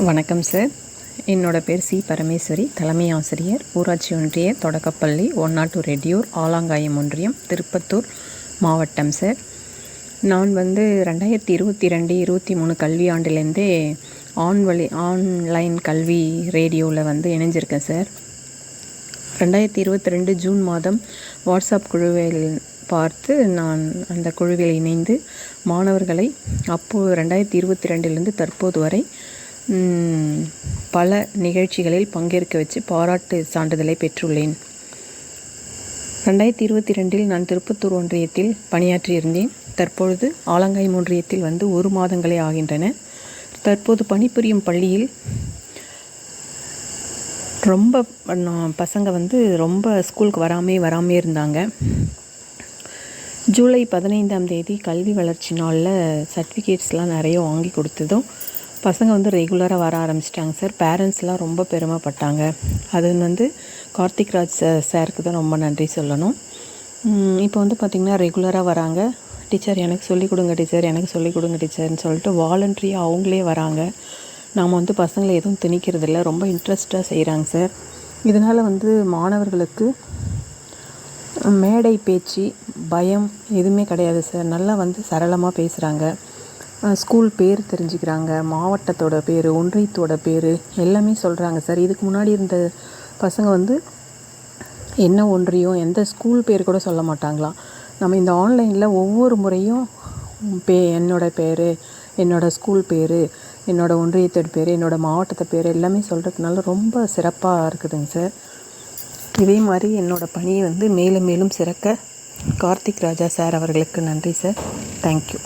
வணக்கம் சார் என்னோடய பேர் சி. பரமேஸ்வரி தலைமை ஆசிரியர் ஊராட்சி ஒன்றிய தொடக்கப்பள்ளி ஒன்னாட்டு ரெடியூர் ஆலாங்காயம் ஒன்றியம் திருப்பத்தூர் மாவட்டம் சார் நான் வந்து ரெண்டாயிரத்தி இருபத்தி ரெண்டு இருபத்தி மூணு கல்வியாண்டிலேருந்தே ஆன் வழி ஆன்லைன் கல்வி ரேடியோவில் வந்து இணைஞ்சிருக்கேன் சார் ரெண்டாயிரத்தி இருபத்தி ரெண்டு ஜூன் மாதம் வாட்ஸ்அப் குழுவில் பார்த்து நான் அந்த குழுவில் இணைந்து மாணவர்களை அப்போது ரெண்டாயிரத்தி இருபத்தி ரெண்டிலிருந்து தற்போது வரை பல நிகழ்ச்சிகளில் பங்கேற்க வச்சு பாராட்டு சான்றிதழை பெற்றுள்ளேன். ரெண்டாயிரத்தி இருபத்தி ரெண்டில் நான் திருப்பத்தூர் ஒன்றியத்தில் பணியாற்றியிருந்தேன். தற்பொழுது ஆலங்காய் ஒன்றியத்தில் வந்து ஒரு மாதங்களே ஆகின்றன. தற்போது பணிபுரியும் பள்ளியில் ரொம்ப நான் பசங்க வந்து ரொம்ப ஸ்கூலுக்கு வராமே வராமே இருந்தாங்க. ஜூலை பதினைந்தாம் தேதி கல்வி வளர்ச்சி நாளில் சர்டிஃபிகேட்ஸ்லாம் நிறைய வாங்கி கொடுத்ததும் பசங்க வந்து ரெகுலராக வர ஆரம்பிச்சிட்டாங்க சார். பேரண்ட்ஸ்லாம் ரொம்ப பெருமைப்பட்டாங்க. அது வந்து கார்த்திக் ராஜ் சார் சாருக்கு தான் ரொம்ப நன்றி சொல்லணும். இப்போ வந்து பார்த்திங்கன்னா ரெகுலராக வராங்க. டீச்சர் எனக்கு சொல்லிக் கொடுங்க டீச்சர் எனக்கு சொல்லிக் கொடுங்க டீச்சர்னு சொல்லிட்டு வாலண்ட்ரியாக அவங்களே வராங்க. நாம் வந்து பசங்களை எதுவும் திணிக்கிறதில்ல ரொம்ப இன்ட்ரெஸ்ட்டாக செய்கிறாங்க சார் இதனால் வந்து மாணவர்களுக்கு மேடை பேச்சு பயம் எதுவுமே கிடையாது சார் நல்லா வந்து சரளமாக பேசுகிறாங்க ஸ்கூல் பேர் தெரிஞ்சுக்கிறாங்க மாவட்டத்தோட பேர் ஒன்றியத்தோட பேர் எல்லாமே சொல்கிறாங்க சார். இதுக்கு முன்னாடி இருந்த பசங்க வந்து என்ன ஒன்றியம் எந்த ஸ்கூல் பேர் கூட சொல்ல மாட்டாங்களாம் நம்ம இந்த ஆன்லைனில் ஒவ்வொரு முறையும் பே என்னோடய பேர் என்னோடய ஸ்கூல் பேர் என்னோடய ஒன்றியத்தோட பேர் என்னோடய மாவட்டத்தை பேர் எல்லாமே சொல்கிறதுனால ரொம்ப சிறப்பாக இருக்குதுங்க சார். இதே மாதிரி என்னோட பணியை வந்து மேலும் மேலும் சிறக்க கார்த்திக் ராஜா சார் அவர்களுக்கு நன்றி சார். தேங்க்யூ